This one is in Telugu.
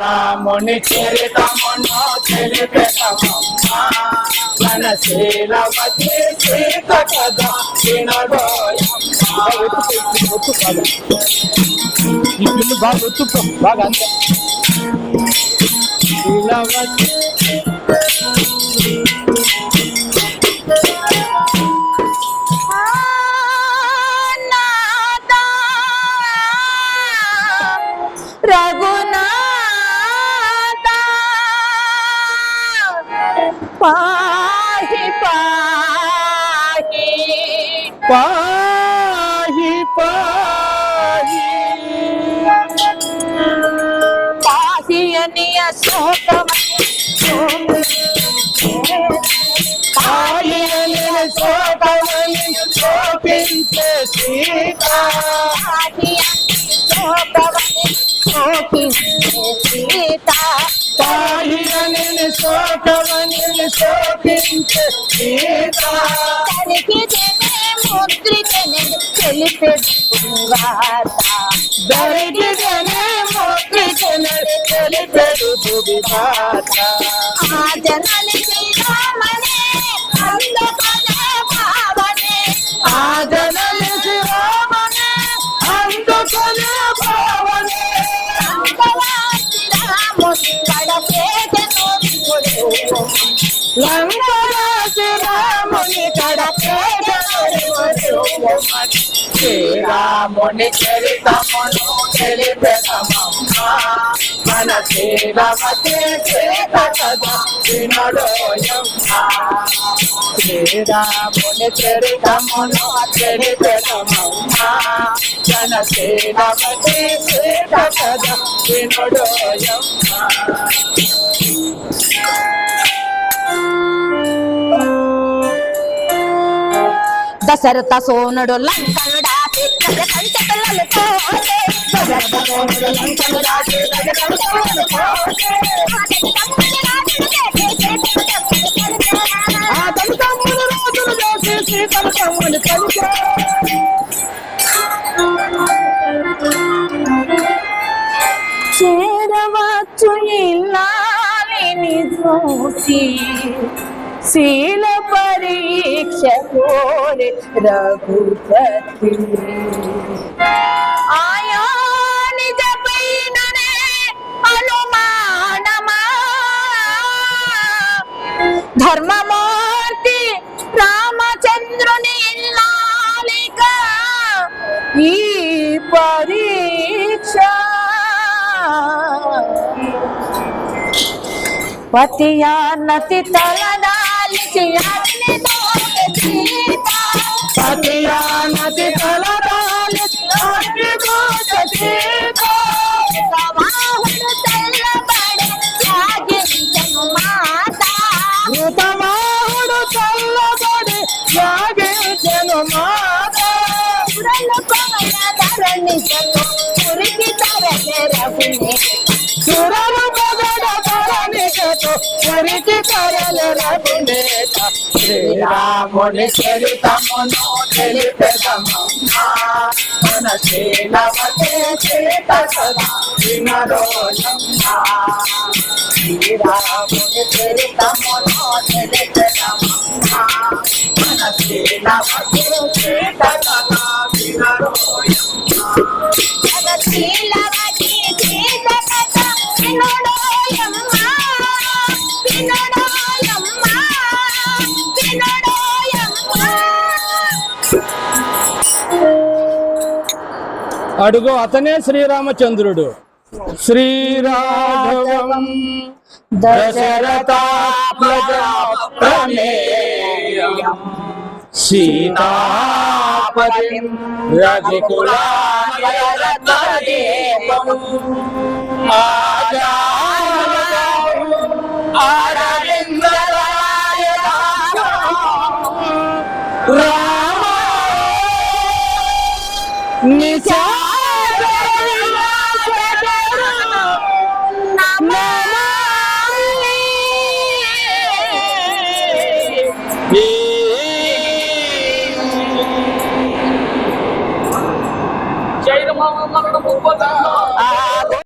రాముని చరితమును తెలిపెదమమ్మా మన శీలవతి సీత కథ వినడోయమ్మా బాగా ఈ బాగా ఒత్తుకో బాగా శీలవతి पाही पाही पाही पाही। पाही अनिया शोक पाही अनिया शोक गोपिंद सीता। అని శోకమని శోకించే ముద్రితేనే తెలిపెడువార్త దరిగిదనే మోత్రికనే తెలిపెడు దుడిబాట ఆ శ్రీరామనే అందకనే లంకరాజు రాముని శ్రీరాముని చరితమును తెలిపెదమమ్మా మన శీలవతి సీత కథ వినడోయమ్మా శ్రీరాముని చరితమును తెలిపెదమమ్మా మన శీలవతి సీత కథ వినడోయమ్మా దశరథ సోనుడు చేరవచ్చు ఇల్లాలిని చూసి. శీల పరీక్ష కోరే రఘుపతి. ఆయా నిజపైననే అనుమానమా? ధర్మమూర్తి రామచంద్రుని ఇల్లాలిక ఈ పరీక్ష. పతియాన్నతి తలదాలిచి నది తలదాలి అగ్నిగోచ సీత వాహుడు తెల్లబడి త్యాగించను మాత మృతమాహుడు చల్లబడి యాగించెను మాత పురలు పవన ధరణి చను పురికి కరల రఘునేత శ్రీరాముని చరితమును తెలిపెదమమ్మా మన శీలవతి సీత కథ వినడోయమ్మా శ్రీరాముని చరితమును తెలిపెదమ్మా మన శీలవతి చేత అడుగు అతనే శ్రీరామచంద్రుడు. శ్రీరాఘవం దశరథా సీతాపతి అరవిందరాయ నిశా No!